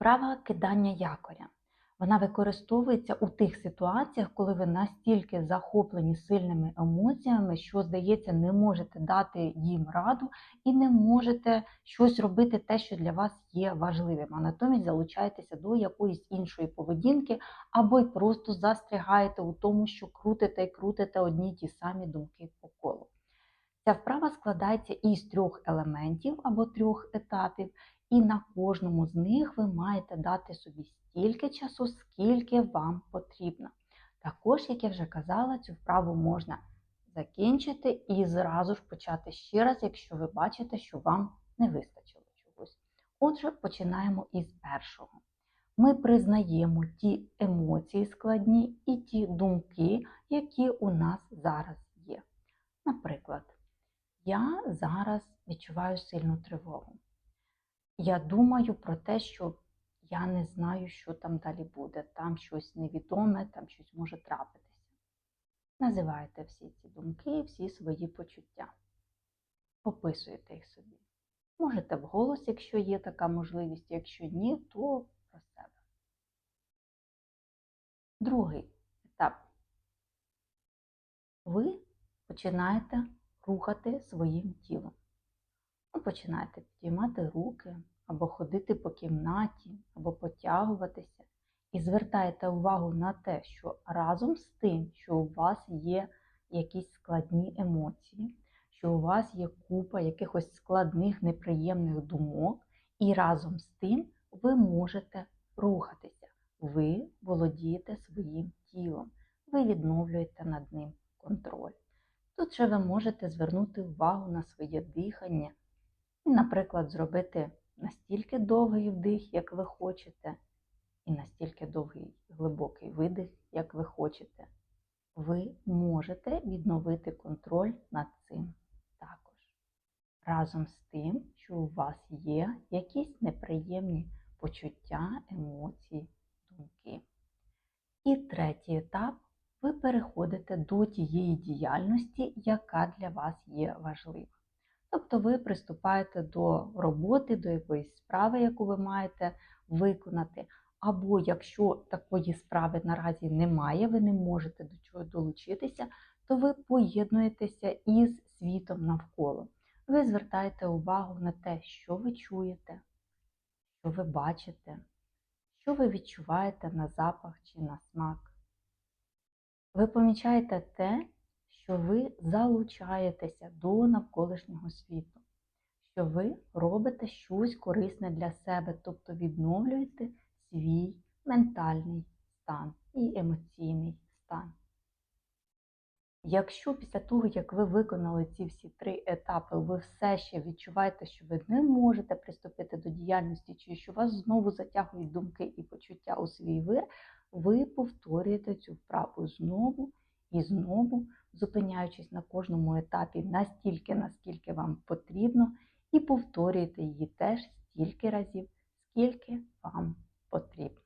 Вправа кидання якоря. Вона використовується у тих ситуаціях, коли ви настільки захоплені сильними емоціями, що, здається, не можете дати їм раду і не можете щось робити те, що для вас є важливим, а натомість залучаєтеся до якоїсь іншої поведінки, або й просто застрягаєте у тому, що крутите і крутите одні й ті самі думки по колу. Ця вправа складається із трьох елементів або трьох етапів, і на кожному з них ви маєте дати собі стільки часу, скільки вам потрібно. Також, як я вже казала, цю вправу можна закінчити і зразу ж почати ще раз, якщо ви бачите, що вам не вистачило чогось. Отже, починаємо із першого. Ми признаємо ті емоції складні і ті думки, які у нас зараз є. Наприклад, я зараз відчуваю сильну тривогу. Я думаю про те, що я не знаю, що там далі буде. Там щось невідоме, там щось може трапитися. Називайте всі ці думки, всі свої почуття. Описуєте їх собі. Можете вголос, якщо є така можливість, якщо ні, то про себе. Другий етап. Ви починаєте рухати своїм тілом. Ви починаєте підіймати руки, або ходити по кімнаті, або потягуватися, і звертаєте увагу на те, що разом з тим, що у вас є якісь складні емоції, що у вас є купа якихось складних, неприємних думок, і разом з тим ви можете рухатися. Ви володієте своїм тілом, ви відновлюєте над ним контроль. Тут же ви можете звернути увагу на своє дихання і, наприклад, зробити настільки довгий вдих, як ви хочете, і настільки довгий глибокий видих, як ви хочете. Ви можете відновити контроль над цим також. Разом з тим, що у вас є якісь неприємні почуття, емоції, думки. І третій етап переходите до тієї діяльності, яка для вас є важлива. Тобто ви приступаєте до роботи, до якоїсь справи, яку ви маєте виконати. Або якщо такої справи наразі немає, ви не можете до чого долучитися, то ви поєднуєтеся із світом навколо. Ви звертаєте увагу на те, що ви чуєте, що ви бачите, що ви відчуваєте на запах чи на смак. Ви помічаєте те, що ви залучаєтеся до навколишнього світу, що ви робите щось корисне для себе, тобто відновлюєте свій ментальний стан і емоційний стан. Якщо після того, як ви виконали ці всі три етапи, ви все ще відчуваєте, що ви не можете приступити до діяльності, чи що вас знову затягують думки і почуття у свій вир, ви повторюєте цю вправу знову і знову, зупиняючись на кожному етапі настільки, наскільки вам потрібно, і повторюєте її теж стільки разів, скільки вам потрібно.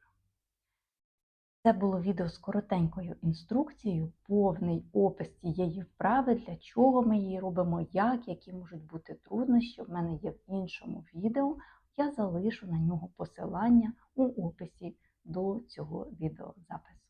Це було відео з коротенькою інструкцією, повний опис цієї вправи, для чого ми її робимо, як, які можуть бути труднощі. В мене є в іншому відео. Я залишу на нього посилання у описі до цього відеозапису.